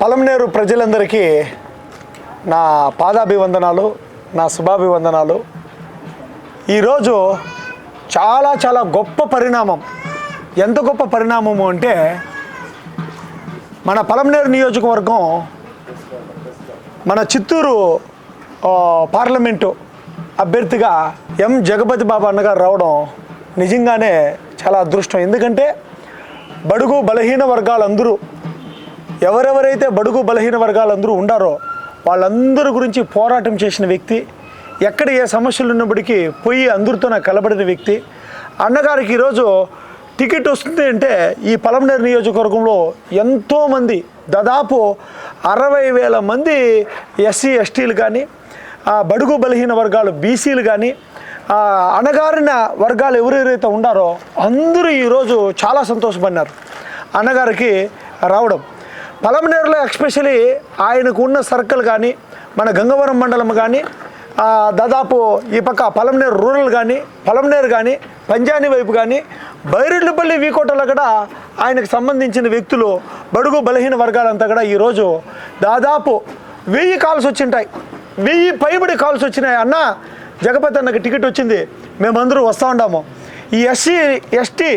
పలమనేరు ప్రజలందరికీ నా పాదాభివందనాలు నా శుభాభివందనాలు. ఈరోజు చాలా చాలా గొప్ప పరిణామం. ఎంత గొప్ప పరిణామము అంటే మన పలమనేరు నియోజకవర్గం మన చిత్తూరు పార్లమెంటు అభ్యర్థిగా ఎం. జగపతి బాబు అన్నగారు రావడం నిజంగానే చాలా అదృష్టం. ఎందుకంటే బడుగు బలహీన వర్గాలందరూ ఎవరెవరైతే బడుగు బలహీన వర్గాలందరూ ఉండారో వాళ్ళందరి గురించి పోరాటం చేసిన వ్యక్తి ఎక్కడ ఏ సమస్యలు ఉన్నప్పటికీ పోయి అందరితో కలబడిన వ్యక్తి. అన్నగారికి ఈరోజు టికెట్ వస్తుంది అంటే ఈ పలమనేరు నియోజకవర్గంలో ఎంతోమంది దాదాపు అరవై వేల మంది ఎస్సీ ఎస్టీలు కానీ బడుగు బలహీన వర్గాలు బీసీలు కానీ ఆ అణగారిన వర్గాలు ఎవరెవరైతే ఉండారో అందరూ ఈరోజు చాలా సంతోషపడినారు. అన్నగారికి రావడం. పలమనేరులో ఎక్స్పెషలీ ఆయనకు ఉన్న సర్కిల్ కానీ మన గంగవరం మండలం కానీ దాదాపు ఈ పక్క పలమనేరు రూరల్ కానీ పలమనేరు కానీ పంజాని వైపు కానీ బైరెడ్లపల్లి వీకోటలో కూడా ఆయనకు సంబంధించిన వ్యక్తులు బడుగు బలహీన వర్గాలంతా కూడా ఈరోజు దాదాపు వెయ్యి కాల్స్ వచ్చింటాయి. వెయ్యి పైబడి కాల్స్ వచ్చినాయి అన్న జగపతి అన్నకి టికెట్ వచ్చింది. మేమందరూ వస్తూ ఉన్నాము ఈ ఎస్సీ ఎస్టీ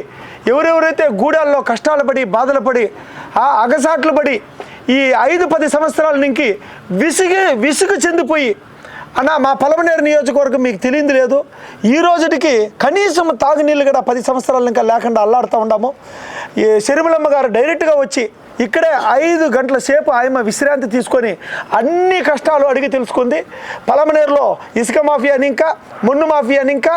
ఎవరెవరైతే గూడాల్లో కష్టాలు పడి బాధలు పడి ఆ అగసాట్లు పడి ఈ ఐదు పది సంవత్సరాల నుంచి విసిగి విసుగు చెందిపోయి అన్న మా పలమనేరు నియోజకవర్గం మీకు తెలియదు లేదు. ఈ రోజుటికి కనీసం తాగునీళ్ళు కూడా పది సంవత్సరాలు ఇంకా లేకుండా అల్లాడుతూ ఉన్నాము. ఈ శరిమలమ్మ గారు డైరెక్ట్గా వచ్చి ఇక్కడే ఐదు గంటల సేపు ఆయమ విశ్రాంతి తీసుకొని అన్ని కష్టాలు అడిగి తెలుసుకుంది. పలమనేరులో ఇసుక మాఫియాని ఇంకా మున్ను మాఫియాని ఇంకా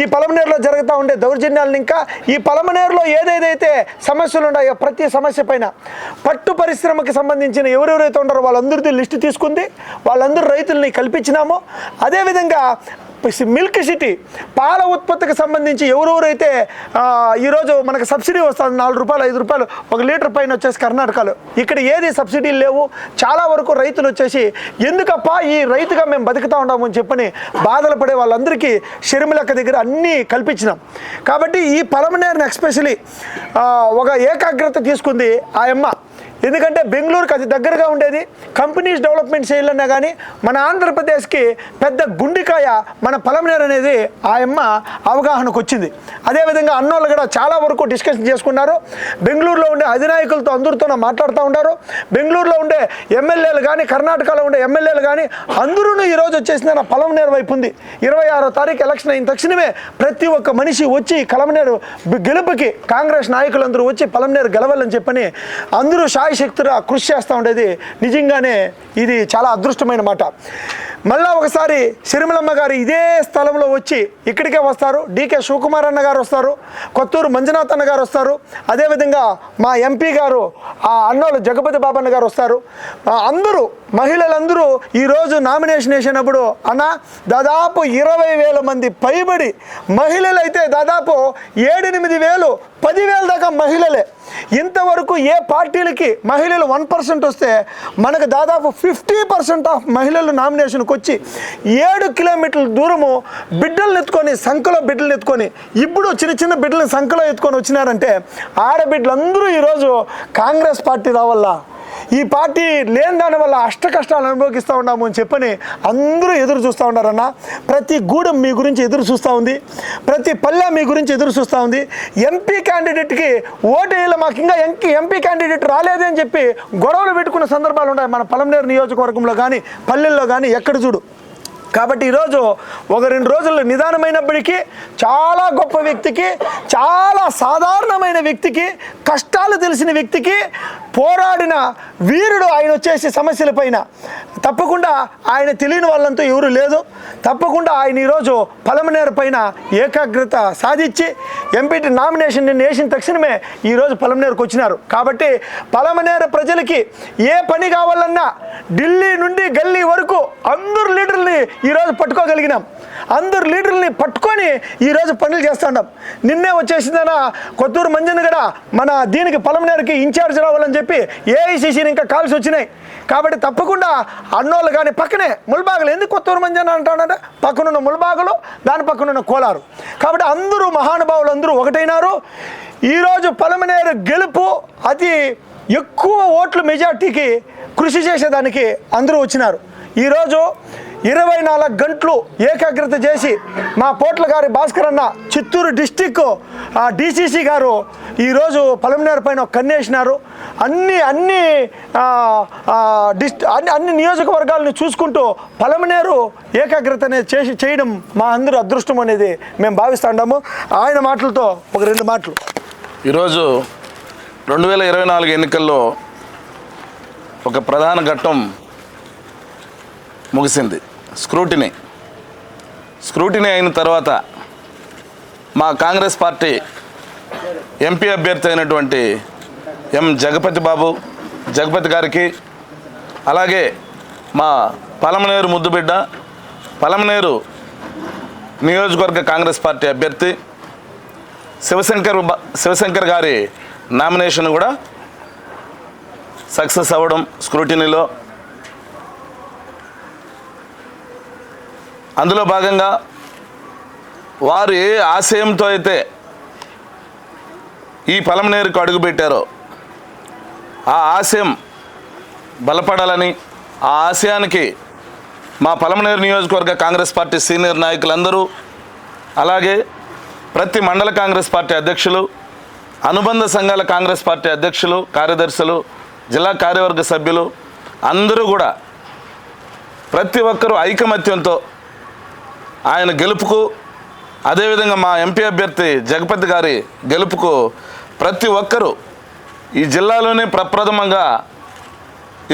ఈ పలమనేరులో జరుగుతూ ఉండే దౌర్జన్యాలను ఇంకా ఈ పలమనేరులో ఏదేదైతే సమస్యలు ఉన్నాయో ప్రతి సమస్య పైన పట్టు పరిశ్రమకి సంబంధించిన ఎవరెవరైతే ఉన్నారో వాళ్ళందరిది లిస్టు తీసుకుంది. వాళ్ళందరూ రైతుల్ని కల్పించినాము. అదేవిధంగా మిల్క్ సిటీ పాల ఉత్పత్తికి సంబంధించి ఎవరెవరైతే ఈరోజు మనకు సబ్సిడీ వస్తుంది నాలుగు రూపాయలు ఐదు రూపాయలు ఒక లీటర్ పైన వచ్చేసి కర్ణాటకలో. ఇక్కడ ఏది సబ్సిడీలు లేవు చాలా వరకు రైతులు వచ్చేసి ఎందుకప్పా ఈ రైతుగా మేము బతుకుతా ఉన్నాము అని చెప్పని బాధలు పడే వాళ్ళందరికీ షర్మిలక్క దగ్గర అన్నీ కల్పించినాం. కాబట్టి ఈ పలమనేరుని ఎక్స్పెషలీ ఒక ఏకాగ్రత తీసుకుంది ఆ అమ్మ. ఎందుకంటే బెంగళూరుకి అది దగ్గరగా ఉండేది. కంపెనీస్ డెవలప్మెంట్ చేయాలన్నా కానీ మన ఆంధ్రప్రదేశ్కి పెద్ద గుండికాయ మన పలమనేరు అనేది ఆయమ్మ అవగాహనకు వచ్చింది. అదేవిధంగా అన్నోళ్ళు కూడా చాలా వరకు డిస్కషన్ చేసుకున్నారు. బెంగళూరులో ఉండే అధినాయకులతో అందరితోనూ మాట్లాడుతూ ఉంటారు బెంగళూరులో ఉండే ఎమ్మెల్యేలు కానీ కర్ణాటకలో ఉండే ఎమ్మెల్యేలు కానీ అందరూ ఈరోజు వచ్చేసింది నా పలమనేరు వైపు ఉంది. ఇరవై ఆరో తారీఖు ఎలక్షన్ అయిన తక్షణమే ప్రతి ఒక్క మనిషి వచ్చి కలమనేరు గెలుపుకి కాంగ్రెస్ నాయకులందరూ వచ్చి పలమనేరు గెలవాలని చెప్పని అందరూ శాయశక్తుగా కృషి చేస్తూ ఉండేది. నిజంగానే ఇది చాలా అదృష్టమైన మాట. మళ్ళా ఒకసారి సిరిమలమ్మ గారు ఇదే స్థలంలో వచ్చి ఇక్కడికే వస్తారు. డీకే శివకుమార్ అన్న గారు వస్తారు. కొత్తూరు మంజునాథ్ అన్న గారు వస్తారు. అదేవిధంగా మా ఎంపీ గారు ఆ అన్నోళ్ళు జగపతి బాబన్న గారు వస్తారు. అందరూ మహిళలందరూ ఈరోజు నామినేషన్ వేసినప్పుడు అన్న దాదాపు ఇరవై వేల మంది పైబడి మహిళలు అయితే దాదాపు ఏడెనిమిది వేలు పదివేల దాకా మహిళలే. ఇంతవరకు ఏ పార్టీలకి మహిళలు వన్ పర్సెంట్ వస్తే మనకు దాదాపు ఫిఫ్టీ పర్సెంట్ ఆఫ్ మహిళలు నామినేషన్కి వచ్చి ఏడు కిలోమీటర్ల దూరము బిడ్డలను ఎత్తుకొని సంఖలో బిడ్డలు ఎత్తుకొని ఇప్పుడు చిన్న చిన్న బిడ్డలను సంఖలో ఎత్తుకొని వచ్చినారంటే ఆడబిడ్డలందరూ ఈరోజు కాంగ్రెస్ పార్టీ రావల్ల ఈ పార్టీ లేని దాని వల్ల అష్ట కష్టాలు అనుభవిస్తూ ఉన్నాము అని చెప్పని అందరూ ఎదురు చూస్తూ ఉన్నారన్న. ప్రతి గూడెం మీ గురించి ఎదురు చూస్తూ ఉంది. ప్రతి పల్లె మీ గురించి ఎదురు చూస్తూ ఉంది. ఎంపీ క్యాండిడేట్కి ఓటు వేయాలి మాకు ఇంకా ఎంపీ ఎంపీ క్యాండిడేట్ రాలేదని చెప్పి గొడవలు పెట్టుకున్న సందర్భాలు ఉన్నాయి మన పలంనేరు నియోజకవర్గంలో కానీ పల్లెల్లో కానీ ఎక్కడ చూడు. కాబట్టి ఈరోజు ఒక రెండు రోజులు నిదానమైనప్పటికీ చాలా గొప్ప వ్యక్తికి చాలా సాధారణమైన వ్యక్తికి కష్టాలు తెలిసిన వ్యక్తికి పోరాడిన వీరుడు ఆయన వచ్చేసి సమస్యల పైన. తప్పకుండా ఆయన తెలియని వాళ్ళంతా ఎవరు లేదు. తప్పకుండా ఆయన ఈరోజు పలమనేరు పైన ఏకాగ్రత సాధించి ఎంపీటీ నామినేషన్ నిన్న వేసిన తక్షణమే ఈరోజు పలమనేరుకు వచ్చినారు. కాబట్టి పలమనేరు ప్రజలకి ఏ పని కావాలన్నా ఢిల్లీ నుండి గల్లీ వరకు అందరు లీడర్ని ఈరోజు పట్టుకోగలిగినాం. అందరు లీడర్ని పట్టుకొని ఈరోజు పనులు చేస్తున్నాం నిన్నే వచ్చేసిందన కొత్తూరు మంజన్ కూడా మన దీనికి పలమనేరుకి ఇన్ఛార్జ్ రావాలని చెప్పి చెప్పి ఏఐసిసిని ఇంకా కాల్స్ వచ్చినాయి. కాబట్టి తప్పకుండా అన్నోళ్ళు కానీ పక్కనే ముల్బాగులు ఎందుకు కొత్తూరు మంది అని అంటాడంటే పక్కనున్న ముల్బాగులు దాని పక్కనున్న కోలారు. కాబట్టి అందరూ మహానుభావులు అందరూ ఒకటైనారు. ఈరోజు పలమనేరు గెలుపు అతి ఎక్కువ ఓట్ల మెజార్టీకి కృషి చేసేదానికి అందరూ వచ్చినారు. ఈరోజు ఇరవై నాలుగు గంటలు ఏకాగ్రత చేసి మా పోట్ల గారి భాస్కర్ అన్న చిత్తూరు డిస్టిక్ డీసీసీ గారు ఈరోజు పలమనేరు పైన కన్నేసినారు అన్ని అన్ని డిస్ట్ అన్ని అన్ని నియోజకవర్గాలను చూసుకుంటూ పలమనేరు ఏకాగ్రత అనేది చేసి చేయడం మా అందరూ అదృష్టం అనేది మేము భావిస్తాము ఆయన మాటలతో ఒక రెండు మాటలు. ఈరోజు రెండు వేల ఇరవై నాలుగు ఎన్నికల్లో ఒక ప్రధాన ఘట్టం ముగిసింది. స్క్రూటినీ. స్క్రూటినీ అయిన తర్వాత మా కాంగ్రెస్ పార్టీ ఎంపీ అభ్యర్థి అయినటువంటి ఎం జగపతి బాబు జగపతి గారికి అలాగే మా పలమనేరు ముద్దుబిడ్డ పలమనేరు నియోజకవర్గ కాంగ్రెస్ పార్టీ అభ్యర్థి శివశంకర్ బ- శివశంకర్ గారి నామినేషన్ కూడా సక్సెస్ అవ్వడం స్క్రూటినీలో. అందులో భాగంగా వారు ఏ ఆశయంతో అయితే ఈ పలమనేరుకు అడుగుపెట్టారో ఆ ఆశయం బలపడాలని ఆ ఆశయానికి మా పలమనేరు నియోజకవర్గ కాంగ్రెస్ పార్టీ సీనియర్ నాయకులందరూ అలాగే ప్రతి మండల కాంగ్రెస్ పార్టీ అధ్యక్షులు అనుబంధ సంఘాల కాంగ్రెస్ పార్టీ అధ్యక్షులు కార్యదర్శులు జిల్లా కార్యవర్గ సభ్యులు అందరూ కూడా ప్రతి ఒక్కరూ ఐకమత్యంతో ఆయన గెలుపుకు అదేవిధంగా మా ఎంపీ అభ్యర్థి జగపతి గారి గెలుపుకు ప్రతి ఒక్కరూ ఈ జిల్లాలోనే ప్రప్రథమంగా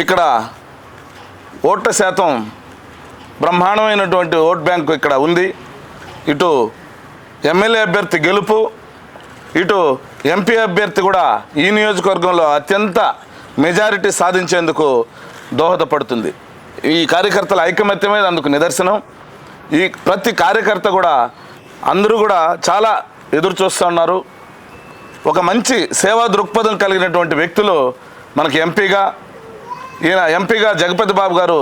ఇక్కడ ఓట్ల శాతం బ్రహ్మాండమైనటువంటి ఓట్ బ్యాంకు ఇక్కడ ఉంది. ఇటు ఎమ్మెల్యే అభ్యర్థి గెలుపు ఇటు ఎంపీ అభ్యర్థి కూడా ఈ నియోజకవర్గంలో అత్యంత మెజారిటీ సాధించేందుకు దోహదపడుతుంది. ఈ కార్యకర్తల ఐకమత్యమే అందుకు నిదర్శనం. ఈ ప్రతి కార్యకర్త కూడా అందరూ కూడా చాలా ఎదురు చూస్తూ ఉన్నారు. ఒక మంచి సేవా దృక్పథం కలిగినటువంటి వ్యక్తులు మనకి ఎంపీగా ఈయన ఎంపీగా జగపతి బాబు గారు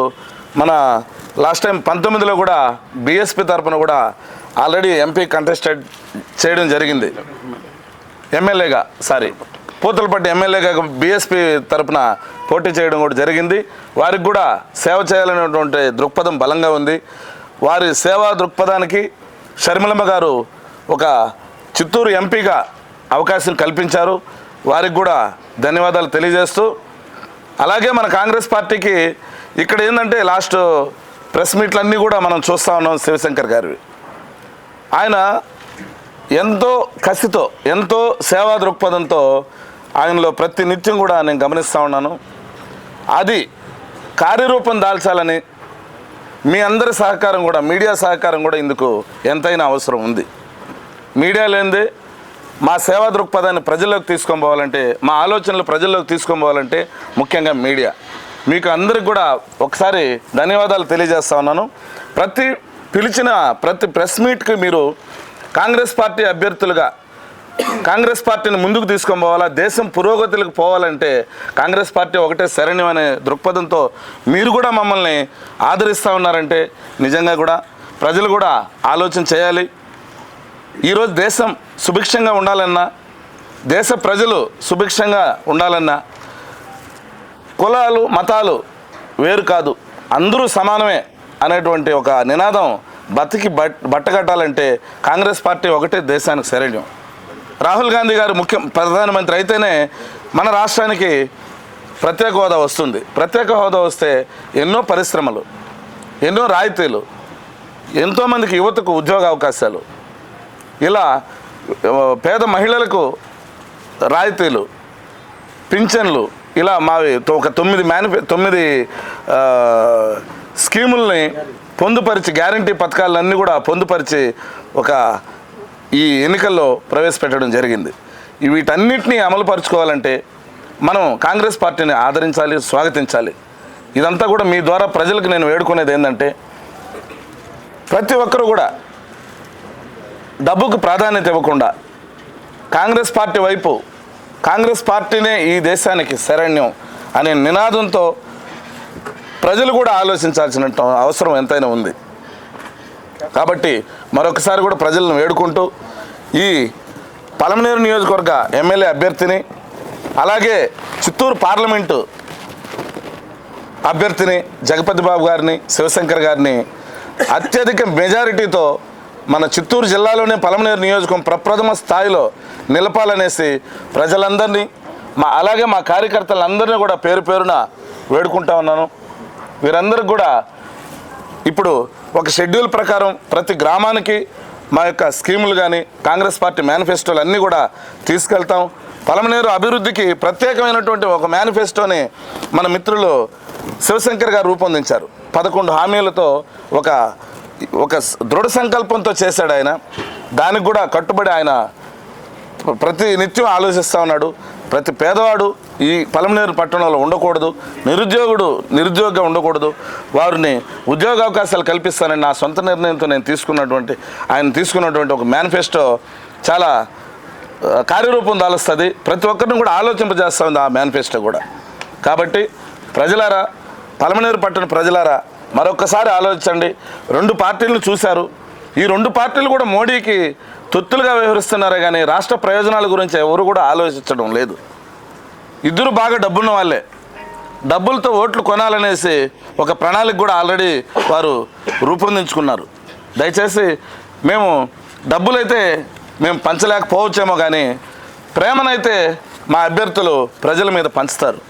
మన లాస్ట్ టైం పంతొమ్మిదిలో కూడా బీఎస్పీ తరపున కూడా ఆల్రెడీ ఎంపీ కంటెస్టెడ్ చేయడం జరిగింది. ఎమ్మెల్యేగా సారీ పూతలపట్టి ఎమ్మెల్యేగా బీఎస్పీ తరపున పోటీ చేయడం కూడా జరిగింది. వారికి కూడా సేవ చేయాలనేటువంటి దృక్పథం బలంగా ఉంది. వారి సేవా దృక్పథానికి షర్మిలమ్మ గారు ఒక చిత్తూరు ఎంపీగా అవకాశం కల్పించారు. వారికి కూడా ధన్యవాదాలు తెలియజేస్తూ అలాగే మన కాంగ్రెస్ పార్టీకి ఇక్కడ ఏంటంటే లాస్ట్ ప్రెస్ మీట్లన్నీ కూడా మనం చూస్తూ ఉన్నాం శివశంకర్ గారివి. ఆయన ఎంతో కసితో ఎంతో సేవా దృక్పథంతో ఆయనలో ప్రతి నిత్యం కూడా నేను గమనిస్తూ ఉన్నాను. అది కార్యరూపం దాల్చాలని మీ అందరి సహకారం కూడా మీడియా సహకారం కూడా ఇందుకు ఎంతైనా అవసరం ఉంది. మీడియా లేనిదే మా సేవా దృక్పథాన్ని ప్రజల్లోకి తీసుకొని పోవాలంటే మా ఆలోచనలు ప్రజల్లోకి తీసుకొని పోవాలంటే ముఖ్యంగా మీడియా. మీకు అందరికి కూడా ఒకసారి ధన్యవాదాలు తెలియజేస్తా ఉన్నాను. ప్రతి పిలిచిన ప్రతి ప్రెస్ మీట్కి మీరు కాంగ్రెస్ పార్టీ అభ్యర్థులుగా కాంగ్రెస్ పార్టీని ముందుకు తీసుకొని పోవాలా దేశం పురోగతులకు పోవాలంటే కాంగ్రెస్ పార్టీ ఒకటే శరణ్యం అనే దృక్పథంతో మీరు కూడా మమ్మల్ని ఆదరిస్తూ ఉన్నారంటే నిజంగా కూడా ప్రజలు కూడా ఆలోచన చేయాలి. ఈరోజు దేశం సుభిక్షంగా ఉండాలన్నా దేశ ప్రజలు సుభిక్షంగా ఉండాలన్నా కులాలు మతాలు వేరు కాదు అందరూ సమానమే అనేటువంటి ఒక నినాదం బతికి బట్టగట్టాలంటే కాంగ్రెస్ పార్టీ ఒకటే దేశానికి శరణ్యం రాహుల్ గాంధీ గారు ముఖ్య ప్రధానమంత్రి అయితేనే మన రాష్ట్రానికి ప్రత్యేక హోదా వస్తుంది. ప్రత్యేక హోదా వస్తే ఎన్నో పరిశ్రమలు ఎన్నో రాయితీలు ఎంతోమందికి యువతకు ఉద్యోగ అవకాశాలు ఇలా పేద మహిళలకు రాయితీలు పింఛన్లు ఇలా మావి ఒక తొమ్మిది మేనిఫె తొమ్మిది స్కీముల్ని పొందుపరిచి గ్యారంటీ పథకాలన్నీ కూడా పొందుపరిచి ఒక ఈ ఎన్నికల్లో ప్రవేశపెట్టడం జరిగింది. వీటన్నిటినీ అమలుపరుచుకోవాలంటే మనం కాంగ్రెస్ పార్టీని ఆదరించాలి స్వాగతించాలి. ఇదంతా కూడా మీ ద్వారా ప్రజలకు నేను వేడుకునేది ఏంటంటే ప్రతి ఒక్కరు కూడా డబ్బుకు ప్రాధాన్యత ఇవ్వకుండా కాంగ్రెస్ పార్టీ వైపు కాంగ్రెస్ పార్టీనే ఈ దేశానికి శరణ్యం అనే నినాదంతో ప్రజలు కూడా ఆలోచించాల్సిన అవసరం ఎంతైనా ఉంది. కాబట్టి మరొకసారి కూడా ప్రజలను వేడుకుంటూ ఈ పలమనేరు నియోజకవర్గ ఎమ్మెల్యే అభ్యర్థిని అలాగే చిత్తూరు పార్లమెంటు అభ్యర్థిని జగపతి బాబు గారిని శివశంకర్ గారిని అత్యధిక మెజారిటీతో మన చిత్తూరు జిల్లాలోనే పలమనేరు నియోజకం ప్రప్రథమ స్థాయిలో నిలపాలనేసి ప్రజలందరినీ మా అలాగే మా కార్యకర్తలందరినీ కూడా పేరు పేరున వేడుకుంటా ఉన్నాను. వీరందరికి కూడా ఇప్పుడు ఒక షెడ్యూల్ ప్రకారం ప్రతి గ్రామానికి మా యొక్క స్కీములు కానీ కాంగ్రెస్ పార్టీ మేనిఫెస్టోలు అన్నీ కూడా తీసుకెళ్తాం. పలమనేరు అభివృద్ధికి ప్రత్యేకమైనటువంటి ఒక మేనిఫెస్టోని మన మిత్రులు శివశంకర్ గారు రూపొందించారు. పదకొండు హామీలతో ఒక ఒక దృఢ సంకల్పంతో చేశాడు ఆయన. దానికి కూడా కట్టుబడి ఆయన ప్రతి నిత్యం ఆలోచిస్తూ ఉన్నాడు. ప్రతి పేదవాడు ఈ పలమనేరు పట్టణంలో ఉండకూడదు. నిరుద్యోగుడు నిరుద్యోగంగా ఉండకూడదు. వారిని ఉద్యోగ అవకాశాలు కల్పిస్తానని నా సొంత నిర్ణయంతో నేను తీసుకున్నటువంటి ఆయన తీసుకున్నటువంటి ఒక మేనిఫెస్టో చాలా కార్యరూపం దాలుస్తుంది. ప్రతి ఒక్కరిని కూడా ఆలోచింపజేస్తుంది ఆ మేనిఫెస్టో కూడా. కాబట్టి ప్రజలారా పలమనేరు పట్టణ ప్రజలారా మరొకసారి ఆలోచించండి. రెండు పార్టీలను చూశారు. ఈ రెండు పార్టీలు కూడా మోడీకి తొత్తులుగా వ్యవహరిస్తున్నారే కానీ రాష్ట్ర ప్రయోజనాల గురించి ఎవరు కూడా ఆలోచించడం లేదు. ఇద్దరు బాగా డబ్బున్న వాళ్ళే. డబ్బులతో ఓట్లు కొనాలనేసి ఒక ప్రణాళిక కూడా ఆల్రెడీ వారు రూపొందించుకున్నారు. దయచేసి మేము డబ్బులైతే మేము పంచలేకపోవచ్చేమో కానీ ప్రేమనైతే మా అభ్యర్థులు ప్రజల మీద పంచుతారు.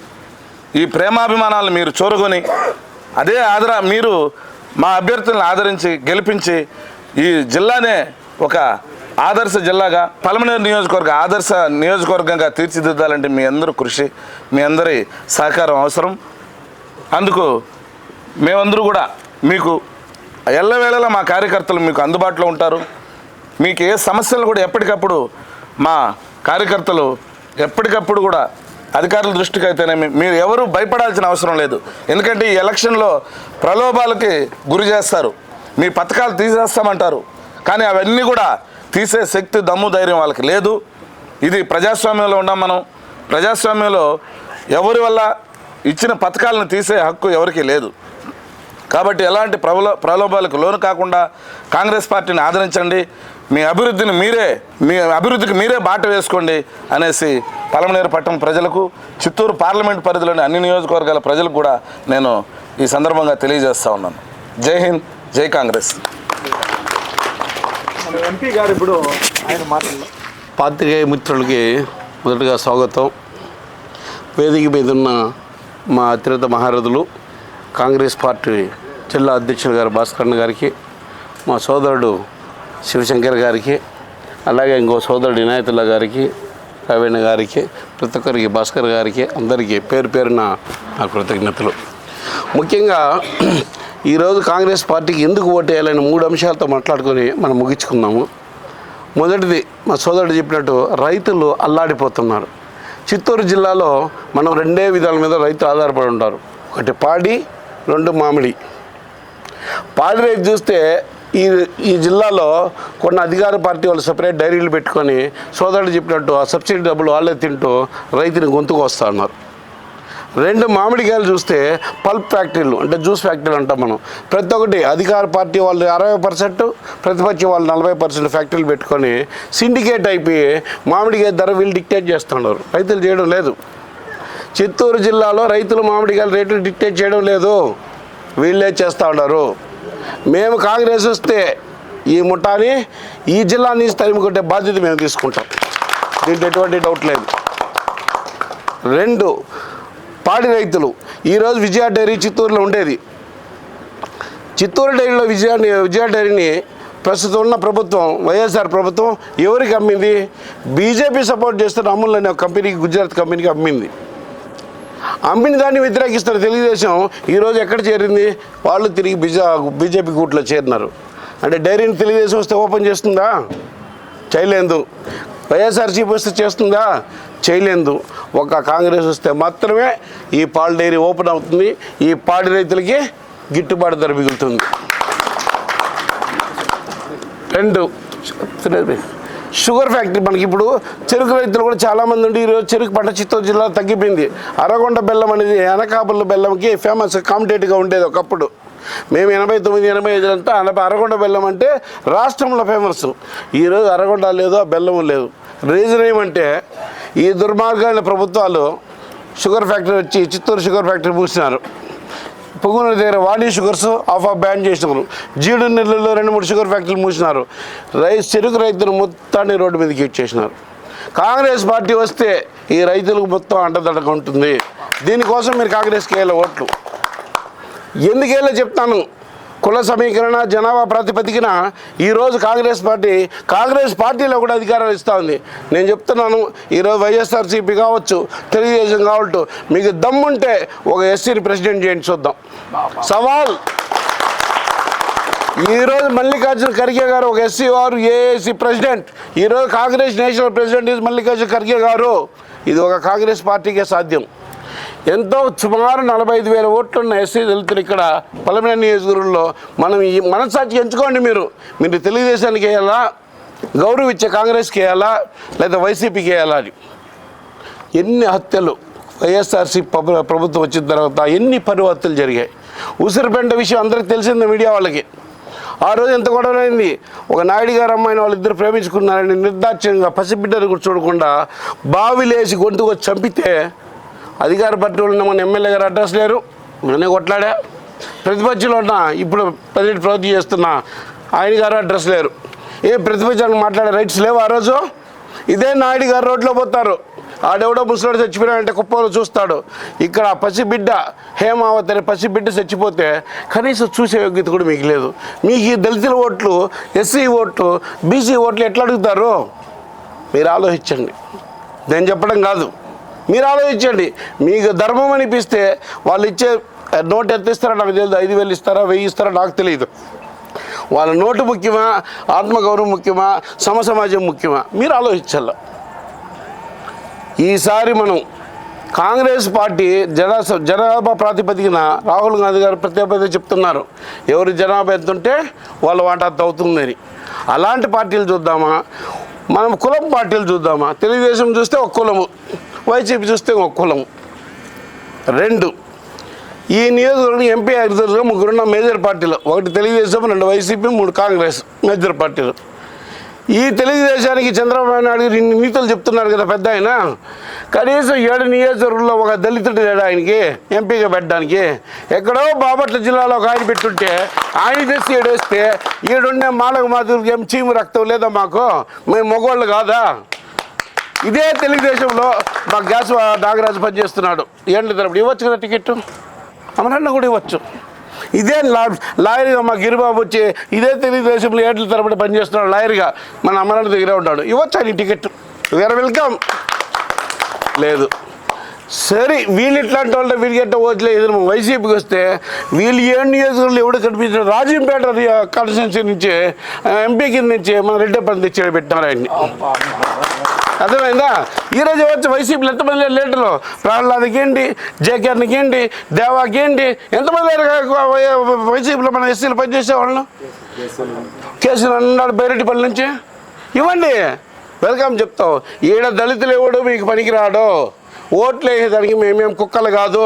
ఈ ప్రేమాభిమానాలు మీరు చూరగొని అదే ఆదర మీరు మా అభ్యర్థులను ఆదరించి గెలిపించి ఈ జిల్లానే ఒక ఆదర్శ జిల్లాగా పలమనేరు నియోజకవర్గ ఆదర్శ నియోజకవర్గంగా తీర్చిదిద్దాలంటే మీ అందరూ కృషి మీ అందరి సహకారం అవసరం. అందుకు మేమందరూ కూడా మీకు ఎల్లవేళలా మా కార్యకర్తలు మీకు అందుబాటులో ఉంటారు. మీకు ఏ సమస్యలు కూడా ఎప్పటికప్పుడు మా కార్యకర్తలు ఎప్పటికప్పుడు కూడా అధికారుల దృష్టికి అయితేనేమి మీరు ఎవరు భయపడాల్సిన అవసరం లేదు. ఎందుకంటే ఈ ఎలక్షన్లో ప్రలోభాలకి గురి చేస్తారు. మీ పథకాలు తీసేస్తామంటారు. కానీ అవన్నీ కూడా తీసే శక్తి దమ్ము ధైర్యం వాళ్ళకి లేదు. ఇది ప్రజాస్వామ్యంలో ఉన్నాం మనం. ప్రజాస్వామ్యంలో ఎవరి వల్ల ఇచ్చిన పథకాలను తీసే హక్కు ఎవరికీ లేదు. కాబట్టి ఎలాంటి ప్రబల ప్రలోభాలకు లోను కాకుండా కాంగ్రెస్ పార్టీని ఆదరించండి. మీ అభివృద్ధిని మీరే మీ అభివృద్ధికి మీరే బాట వేసుకోండి అనేసి పలమనేరు పట్టణ ప్రజలకు చిత్తూరు పార్లమెంట్ పరిధిలోని అన్ని నియోజకవర్గాల ప్రజలకు కూడా నేను ఈ సందర్భంగా తెలియజేస్తా ఉన్నాను. జై హింద్ జై కాంగ్రెస్. ఎంపీ గారు ఇప్పుడు ఆయన మాటల్లో. పాత్రికేయ మిత్రులకి మొదటగా స్వాగతం. వేదిక మీద ఉన్న మా అత్యున్నత మహారథులు కాంగ్రెస్ పార్టీ జిల్లా అధ్యక్షులు గారు భాస్కరన్ గారికి మా సోదరుడు శివశంకర్ గారికి అలాగే ఇంకో సోదరుడు ఇనాయతుల్లా గారికి రవీణ గారికి ప్రతి ఒక్కరికి భాస్కర్ గారికి అందరికీ పేరు పేరున నా కృతజ్ఞతలు. ముఖ్యంగా ఈరోజు కాంగ్రెస్ పార్టీకి ఎందుకు ఓటేయాలని మూడు అంశాలతో మాట్లాడుకొని మనం ముగించుకుందాము. మొదటిది మా సోదరుడు చెప్పినట్టు రైతులు అల్లాడిపోతున్నారు. చిత్తూరు జిల్లాలో మనం రెండే విధాల మీద రైతులు ఆధారపడి ఉంటారు. ఒకటి పాడి రెండు మామిడి. పాడి రైతు చూస్తే ఈ ఈ జిల్లాలో కొన్ని అధికార పార్టీ వాళ్ళు సపరేట్ డైరీలు పెట్టుకొని సోదరుడు చెప్పినట్టు ఆ సబ్సిడీ డబ్బులు వాళ్ళే తింటూ రైతుని గొంతుకు వస్తా ఉన్నారు రెండు మామిడికాయలు చూస్తే పల్ప్ ఫ్యాక్టరీలు అంటే జ్యూస్ ఫ్యాక్టరీలు అంటాం మనం. ప్రతి ఒక్కటి అధికార పార్టీ వాళ్ళు అరవై పర్సెంట్ ప్రతిపక్ష వాళ్ళు నలభై పర్సెంట్ ఫ్యాక్టరీలు పెట్టుకొని సిండికేట్ అయిపోయి మామిడికాయ ధర వీళ్ళు డిక్టేట్ చేస్తున్నారు. రైతులు చేయడం లేదు. చిత్తూరు జిల్లాలో రైతులు మామిడికాయల రేట్లు డిక్టేట్ చేయడం లేదు. వీళ్ళే చేస్తూ ఉన్నారు. మేము కాంగ్రెస్ వస్తే ఈ ముఠాని ఈ జిల్లా నుంచి తరిమికొట్టే బాధ్యత మేము తీసుకుంటాం. దీంట్లో ఎటువంటి డౌట్ లేదు. రెండు పాడి రైతులు. ఈరోజు విజయ డైరీ చిత్తూరులో ఉండేది. చిత్తూరు డైరీలో విజయ విజయ డైరీని ప్రస్తుతం ఉన్న ప్రభుత్వం వైఎస్ఆర్ ప్రభుత్వం ఎవరికి అమ్మింది? బీజేపీ సపోర్ట్ చేస్తున్న అమూల్ అనే ఒక కంపెనీకి గుజరాత్ కంపెనీకి అమ్మింది. అమ్మిన దాన్ని వ్యతిరేకిస్తున్న తెలుగుదేశం ఈరోజు ఎక్కడ చేరింది? వాళ్ళు తిరిగి బిజా బీజేపీ కూట్లో చేరినారు. అంటే డైరీని తెలుగుదేశం వస్తే ఓపెన్ చేస్తుందా? చేయలేదు. వైఎస్ఆర్సీపీ వస్తే చేస్తుందా? చేయలేదు. ఒక కాంగ్రెస్ వస్తే మాత్రమే ఈ పాల డైరీ ఓపెన్ అవుతుంది. ఈ పాడి రైతులకి గిట్టుబాటు ధర మిగులుతుంది. రెండు. షుగర్ ఫ్యాక్టరీ మనకి ఇప్పుడు చెరుకు రైతులు కూడా చాలామంది ఉండి ఈరోజు చెరుకు పంట చిత్తూరు జిల్లా తగ్గిపోయింది. అరగొండ బెల్లం అనేది అనకాపల్లి బెల్లంకి ఫేమస్ కాంపిటేటివ్గా ఉండేది ఒకప్పుడు. మేము ఎనభై తొమ్మిది ఎనభై ఐదు అంతా అరగొండ బెల్లం అంటే రాష్ట్రంలో ఫేమస్ ఈరోజు అరగొండ లేదు ఆ బెల్లం లేదు. రీజన్ ఏమంటే ఈ దుర్మార్గమైన ప్రభుత్వాలు షుగర్ ఫ్యాక్టరీ వచ్చి చిత్తూరు షుగర్ ఫ్యాక్టరీ పూసినారు పొంగునూరు దగ్గర Vani sugars off off ban చేసినారు. జీడు నెల్లలో రెండు మూడు షుగర్ ఫ్యాక్టరీలు మూసినారు. రైస్ చెరుకు రైతులు మొత్తాన్ని రోడ్డు మీదకి ఇచ్చేసినారు. కాంగ్రెస్ పార్టీ వస్తే ఈ రైతులకు మొత్తం అంటదడక ఉంటుంది. దీనికోసం మీరు కాంగ్రెస్కి వెళ్ళే ఓట్లు. ఎందుకేలా చెప్తాను. కుల సమీకరణ జనాభా ప్రాతిపదికన ఈరోజు కాంగ్రెస్ పార్టీ కాంగ్రెస్ పార్టీలో కూడా అధికారాలు ఇస్తూ ఉంది నేను చెప్తున్నాను ఈరోజు వైఎస్ఆర్సీపీ కావచ్చు తెలుగుదేశం కావచ్చు మీకు దమ్ముంటే ఒక ఎస్సీని ప్రెసిడెంట్ చేయండి చూద్దాం. సవాల్ ఈరోజు మల్లికార్జున ఖర్గే గారు ఒక ఎస్సీ వారు ఏఏసీ ప్రెసిడెంట్. ఈరోజు Congress national president is Mallikarjuna Kharge garu. ఇది ఒక కాంగ్రెస్ పార్టీకే సాధ్యం. ఎంతో సుమారు నలభై ఐదు వేల ఓట్లు ఉన్న ఎస్సీ దళితులు ఇక్కడ పలమనేరు నియోజకవర్గంలో మనం ఈ మనస్సాక్షి ఎంచుకోండి మీరు. మీరు తెలుగుదేశానికి వేయాలా? గౌరవ ఇచ్చే కాంగ్రెస్కి వేయాలా? లేదా వైసీపీకి వేయాలా అని. ఎన్ని హత్యలు వైఎస్ఆర్సీ పబ- ప్రభుత్వం వచ్చిన తర్వాత ఎన్ని పరివర్తనలు జరిగాయి? ఉసిరిపెంట విషయం అందరికి తెలిసింది మీడియా వాళ్ళకి. ఆ రోజు ఎంత గొడవ అయింది ఒక నాయుడు గారు అమ్మాయిని వాళ్ళిద్దరు ప్రేమించుకున్నారని నిర్దాక్ష్యంగా పసిబిడ్డలు కూడా చూడకుండా బావిలేసి గొంతుకు చంపితే అధికార పార్టీ ఉన్న మన ఎమ్మెల్యే గారు అడ్రస్ లేరు. నన్నే కొట్లాడా. ప్రతిపక్షంలో ఉన్న ఇప్పుడు ప్రజెంట్ ప్రవృత్తి చేస్తున్న ఆయన గారు అడ్రస్ లేరు. ఏ ప్రతిపక్షానికి మాట్లాడే రైట్స్ లేవు ఆ రోజు? ఇదే నాయుడు గారు రోడ్లో పోతారు. ఆడెవడో ముసలాడు చచ్చిపోయాడంటే కుప్పలో చూస్తాడు. ఇక్కడ పసిబిడ్డ హేమావతి అనే పసిబిడ్డ చచ్చిపోతే కనీసం చూసే యోగ్యత కూడా మీకు లేదు. మీకు ఈ దళితుల ఓట్లు ఎస్సీ ఓట్లు బీసీ ఓట్లు ఎట్లా అడుగుతారు? మీరు ఆలోచించండి. నేను చెప్పడం కాదు. మీరు ఆలోచించండి. మీకు ధర్మం అనిపిస్తే వాళ్ళు ఇచ్చే నోట్ ఎంత ఇస్తారో నాకు తెలియదు ఐదు వేలు ఇస్తారా వెయ్యి ఇస్తారా నాకు తెలియదు. వాళ్ళ నోటు ముఖ్యమా ఆత్మగౌరవం ముఖ్యమా సమ సమాజం ముఖ్యమా? మీరు ఆలోచించాల. ఈసారి మనం కాంగ్రెస్ పార్టీ జనా జనాభా ప్రాతిపదికన రాహుల్ గాంధీ గారు ప్రతి చెప్తున్నారు. ఎవరి జనాభా ఎంత ఉంటే వాళ్ళ వాటా అంత అవుతుందని. అలాంటి పార్టీలు చూద్దామా? మనం కులం పార్టీలు చూద్దామా? తెలుగుదేశం చూస్తే ఒక కులము. వైసీపీ చూస్తే ఒక కులం. రెండు ఈ నియోజకవర్గం ఎంపీ అభ్యర్థులుగా ముగ్గురున్న మేజర్ పార్టీలు. ఒకటి తెలుగుదేశం రెండు వైసీపీ మూడు కాంగ్రెస్ మేజర్ పార్టీలు. ఈ తెలుగుదేశానికి చంద్రబాబు నాయుడు రెండు నీతులు చెప్తున్నారు కదా పెద్ద ఆయన. కనీసం ఏడు నియోజకవర్గంలో ఒక దళితుడు లేడు ఆయనకి ఎంపీగా పెట్టడానికి. ఎక్కడో బాపట్ల జిల్లాలో ఒక ఆయన పెట్టుంటే ఆయన తెచ్చి ఏడేస్తే ఈడుండే మాలకు మాధురికి ఏం చీము రక్తం లేదా మాకు? మేము మగవాళ్ళు కాదా? ఇదే తెలుగుదేశంలో మా గ్యాస్ నాగరాజు పనిచేస్తున్నాడు. ఏంటి తరపుడు ఇవ్వచ్చు కదా టికెట్ అమరన్న కూడా ఇవ్వచ్చు. ఇదే లా లాయర్గా మా గిరిబాబు వచ్చి ఇదే తెలుగుదేశంలో ఏట్ల తరబడి పనిచేస్తున్నాడు లాయర్గా మన అమరన్న దగ్గరే ఉంటాడు. ఇవ్వచ్చు ఆయన టికెట్ వేరే వెల్కమ్ లేదు. సరే వీళ్ళు ఇట్లాంటి వాళ్ళ వీళ్ళకి ఎట్ట ఎదురు వైసీపీకి వస్తే వీళ్ళు ఏ నియోజకవర్గంలో ఎవడు కనిపించారు రాజంపేట కాన్స్టిట్యున్సీ నుంచి ఎంపీ కింద నుంచి మన రెడ్డప్పని తెచ్చి పెట్టినారు ఆయన్ని. అర్థమైందా? ఈరోజు వచ్చి వైసీపీలో ఎంతమంది లేరు లీడర్లు? ప్రహ్లాద్కేంటి జేకేర్నికేంటి దేవాకేంటి? ఎంతమంది లేరు వైసీపీలో మన ఎస్సీలు పనిచేసే వాళ్ళు కేసులు అన్నాడు బైరెడ్డిపల్లి నుంచి. ఇవ్వండి. వెల్కమ్ చెప్తాం ఈడ దళితులు ఎవడు మీకు పనికిరాడు? ఓట్లు వేసేదానికి మేమేం కుక్కలు కాదు.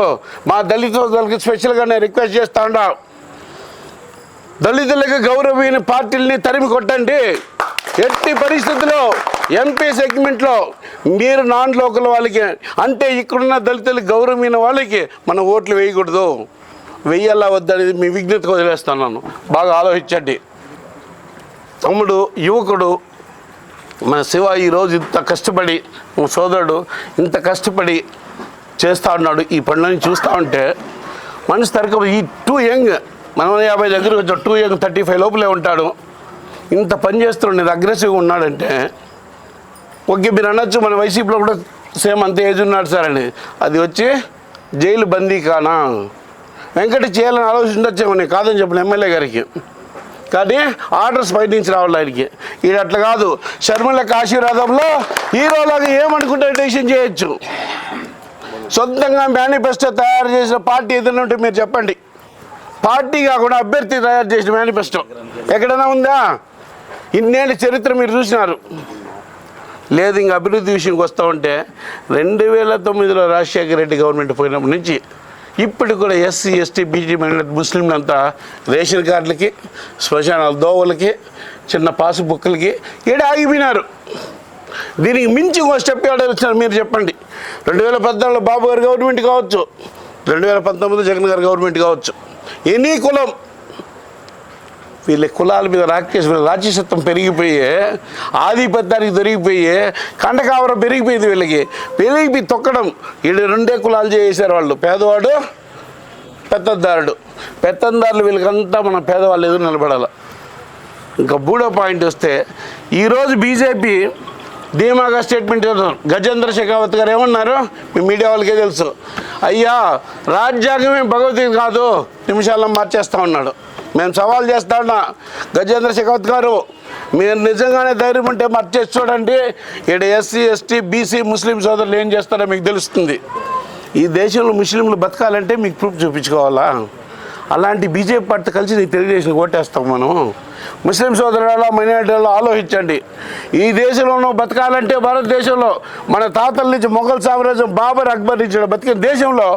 మా దళితులకి స్పెషల్గా నేను రిక్వెస్ట్ చేస్తా దళితులకు గౌరవమైన పార్టీలని తరిమి కొట్టండి. ఎట్టి పరిస్థితుల్లో ఎంపీ సెగ్మెంట్లో మీరు నాన్ లోకల్ వాళ్ళకి అంటే ఇక్కడున్న దళితులకు గౌరవమైన వాళ్ళకి మనం ఓట్లు వేయకూడదు. వెయ్యాలా వద్దనేది మీ విజ్ఞత వదిలేస్తున్నాను బాగా ఆలోచించండి. తమ్ముడు యువకుడు మన శివ ఈరోజు ఇంత కష్టపడి సోదరుడు ఇంత కష్టపడి చేస్తూ ఉన్నాడు. ఈ పనులని చూస్తూ ఉంటే మనిషి తరగతి ఈ టూ యంగ్ మనం యాభై దగ్గర వచ్చాం టూ యంగ్ థర్టీ ఫైవ్ లోపలే ఉంటాడు. ఇంత పని చేస్తున్నాడు అగ్రెసివ్గా ఉన్నాడంటే ఓకే మీరు అనొచ్చు మన వైసీపీలో కూడా సేమ్ అంత ఏజ్ ఉన్నాడు సార్ అని. అది వచ్చి జైలు బందీ కానా? వెంకట చేయాలని ఆలోచించొచ్చేమో నేను కాదని చెప్పిన ఎమ్మెల్యే గారికి. కానీ ఆర్డర్స్ బయట నుంచి రావాలి ఆయనకి. ఇది అట్లా కాదు. షర్మిల కాశీరాధంలో హీరోలాగా ఏమనుకుంటే డెసిషన్ చేయొచ్చు. సొంతంగా మేనిఫెస్టో తయారు చేసిన పార్టీ ఏదైనా ఉంటే మీరు చెప్పండి. పార్టీ కాకుండా అభ్యర్థి తయారు చేసిన మేనిఫెస్టో. ఎక్కడైనా ఉందా? ఇన్నేళ్ళ చరిత్ర మీరు చూసినారు. లేదు ఇంక అభివృద్ధి విషయంకి వస్తూ ఉంటే రెండు వేల తొమ్మిదిలో రాజశేఖర రెడ్డి గవర్నమెంట్ పోయినప్పటి నుంచి ఇప్పటికి కూడా ఎస్సీ ఎస్టీ బీజీ మైనార్టీ ముస్లింలంతా రేషన్ కార్డులకి శ్మశానాల దోవలకి చిన్న పాసు బుక్కలకి ఈడ ఆగిపోయినారు. దీనికి మించి ఇంకో స్టెప్ ఏడాది మీరు చెప్పండి. రెండు వేల పద్నాలుగులో బాబు గారు గవర్నమెంట్ కావచ్చు. రెండు వేల పంతొమ్మిదిలో జగన్ గారు గవర్నమెంట్ కావచ్చు. ఎనీ కులం వీళ్ళ కులాల మీద రాకేష్ రాజ్యసత్వం పెరిగిపోయి ఆధిపత్యానికి దొరికిపోయి కండకావరం పెరిగిపోయింది వీళ్ళకి. పెరిగిపోయి తొక్కడం. వీళ్ళు రెండే కులాలు చేసేసారు వాళ్ళు. పేదవాడు పెత్తందారుడు. పెత్తందారులు వీళ్ళకంతా మన పేదవాళ్ళు ఎదురు నిలబడాలి. ఇంకా మూడో పాయింట్ వస్తే ఈరోజు బీజేపీ ధీమాగా స్టేట్మెంట్ ఇస్తున్నారు గజేంద్ర షెకావత్ గారు ఏమన్నారు? మీ మీడియా వాళ్ళకే తెలుసు. అయ్యా రాజ్యాంగమే భగవద్గీత కాదు. నిమిషాల్లో మార్చేస్తా ఉన్నాడు. మేము సవాల్ చేస్తా గజేంద్ర షెకావత్ గారు మీరు నిజంగానే ధైర్యం ఉంటే మర్చేసి చూడండి. ఇక్కడ ఎస్సీ ఎస్టీ బీసీ ముస్లిం సోదరులు ఏం చేస్తారో మీకు తెలుస్తుంది. ఈ దేశంలో ముస్లింలు బతకాలంటే మీకు ప్రూఫ్ చూపించుకోవాలా? అలాంటి బీజేపీ పార్టీ కలిసి నీకు తెలుగుదేశం ఓటేస్తాం మనం. ముస్లిం సోదరుల మైనారిటీలో ఆలోచించండి. ఈ దేశంలో బతకాలంటే భారతదేశంలో మన తాతల నుంచి మొఘల్ సామ్రాజ్యం బాబర్ అక్బర్ నుంచి బతికిన దేశంలో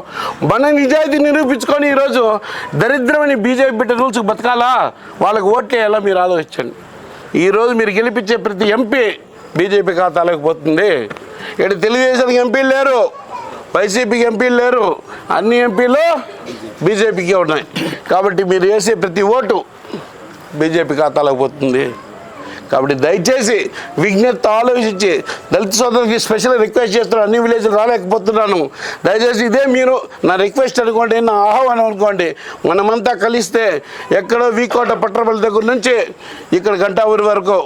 మన నిజాయితీ నిరూపించుకొని ఈరోజు దరిద్రమని బీజేపీ బిడ్డ రూల్స్ బతకాలా? వాళ్ళకి ఓట్లేయాలా? మీరు ఆలోచించండి. ఈరోజు మీరు గెలిపించే ప్రతి ఎంపీ బీజేపీ ఖాతాలకు పోతుంది. ఇక్కడ తెలుగుదేశానికి ఎంపీలు లేరు. వైసీపీ ఎంపీలు లేరు. అన్ని ఎంపీలు బీజేపీకే ఉన్నాయి. కాబట్టి మీరు వేసే ప్రతి ఓటు బీజేపీ ఖాతాలోకి పోతుంది. కాబట్టి దయచేసి విజ్ఞత ఆలోచించి దళిత సోదరులకి స్పెషల్ రిక్వెస్ట్ చేస్తున్నాను అన్ని విలేజ్లు రాలేకపోతున్నాను. దయచేసి ఇదే మీరు నా రిక్వెస్ట్ అనుకోండి నా ఆహ్వానం అనుకోండి. మనమంతా కలిస్తే ఎక్కడో వీకోట పట్రపల్లి దగ్గర నుంచి ఇక్కడ గంటావూరి వరకు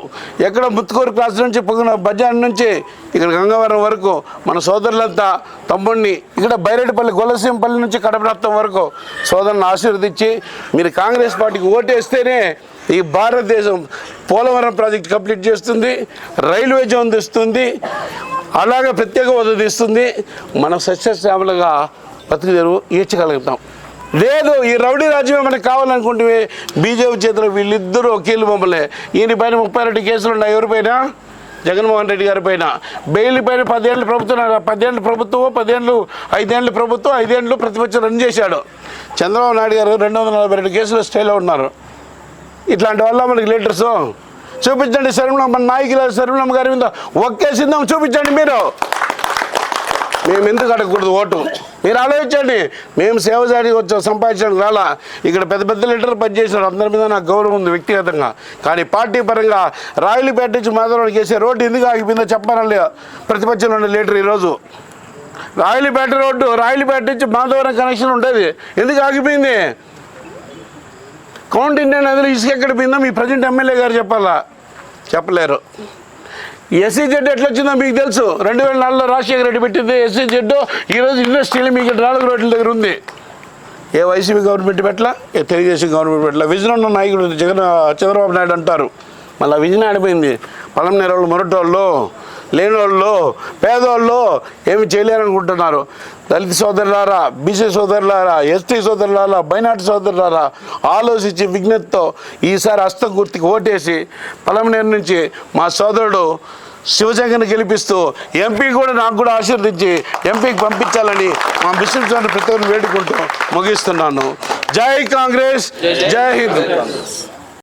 ఎక్కడ ముత్తుకూరు క్లాస్ నుంచి పొగిన బజార్ నుంచి ఇక్కడ గంగవరం వరకు మన సోదరులంతా తమ్ముడిని ఇక్కడ బైరెడ్డిపల్లి గొల్లసింపల్లి నుంచి కడపనత్తం వరకు సోదరులను ఆశీర్వదించి మీరు కాంగ్రెస్ పార్టీకి ఓటేస్తేనే ఈ భారతదేశం పోలవరం ప్రాజెక్ట్ కంప్లీట్ చేస్తుంది రైల్వే జోన్ తెస్తుంది అలాగే ప్రత్యేక హోదా తీస్తుంది. మనం సస్యశ్యామలుగా బతుకు తెరువు ఈడ్చగలుగుతాం. లేదు ఈ రౌడీ రాజ్యమే మనకు కావాలనుకుంటే బీజేపీ చేతిలో వీళ్ళిద్దరూ కీలు బొమ్మలే. ఈయన పైన ముప్పై రెండు కేసులు ఉన్నాయి. ఎవరిపైన జగన్మోహన్ రెడ్డి గారి పైన. బెయిల్ పైన పదేళ్ళు ప్రభుత్వం పదేళ్ళు ప్రభుత్వం పదేళ్ళు ఐదేళ్ళు ప్రభుత్వం ఐదేళ్ళు ప్రతిపక్షం రన్ చేశాడు. చంద్రబాబు నాయుడు గారు రెండు వందల నలభై రెండు కేసులు స్టేలో ఉన్నారు. ఇట్లాంటి వల్ల మనకి లీటర్స్ చూపించండి శర్మల మన నాయకుల శర్మలమ్మ గారి మీద. ఒక్కేసిందాం చూపించండి మీరు. మేము ఎందుకు అడగకూడదు ఓటు? మీరు ఆలోచించండి. మేము సేవ చేయడానికి వచ్చాం సంపాదించడానికి రాలా. ఇక్కడ పెద్ద పెద్ద లీటర్ పనిచేసిన అందరి మీద నాకు గౌరవం ఉంది వ్యక్తిగతంగా. కానీ పార్టీ పరంగా రాయలపేట నుంచి మాధవరావు వేసే రోడ్డు ఎందుకు ఆగిపోయిందో చెప్పాలని ప్రతిపక్షంలో ఉన్న లీటర్ ఈరోజు రాయలపేట రోడ్డు రాయలపేట నుంచి మాధవరం కనెక్షన్ ఉంటుంది ఎందుకు ఆగిపోయింది? కౌంట్ ఇండియా నదిలో ఇసుక ఎక్కడ పోయిందో మీ ప్రజెంట్ ఎమ్మెల్యే గారు చెప్పాలా? చెప్పలేరు. ఎస్సీ జెడ్ ఎట్లా వచ్చిందో మీకు తెలుసు. రెండు వేల నాలుగులో రాజశేఖర రెడ్డి పెట్టింది ఎస్సీ జెడ్ ఈరోజు ఇండస్ట్రీలు మీకు నాలుగు రోడ్ల దగ్గర ఉంది. ఏ వైసీపీ గవర్నమెంట్ పెట్టలా? ఏ తెలుగుదేశం గవర్నమెంట్ పెట్టలా? విజన్ ఉన్న నాయకుడు జగన్ చంద్రబాబు నాయుడు అంటారు. మళ్ళీ విజన్ ఆడిపోయింది. పొలం నేరోళ్ళు మొరటోళ్ళు. లేనివాళ్ళు పేదోళ్ళు ఏమి చేయలేరనుకుంటున్నారు. దళిత సోదరులారా బీసీ సోదరులారా ఎస్టీ సోదరులారా బైనాటి సోదరులారా ఆలోచించి విజ్ఞతతో ఈసారి హస్తం గుర్తికి ఓటేసి పలమనేరు నుంచి మా సోదరుడు శివశంకర్ని గెలిపిస్తూ ఎంపీ కూడా నాకు కూడా ఆశీర్వదించి ఎంపీకి పంపించాలని మా ముస్లిం ప్రతి ఒక్కరిని వేడుకుంటూ ముగిస్తున్నాను. జై కాంగ్రెస్ జై హింద్.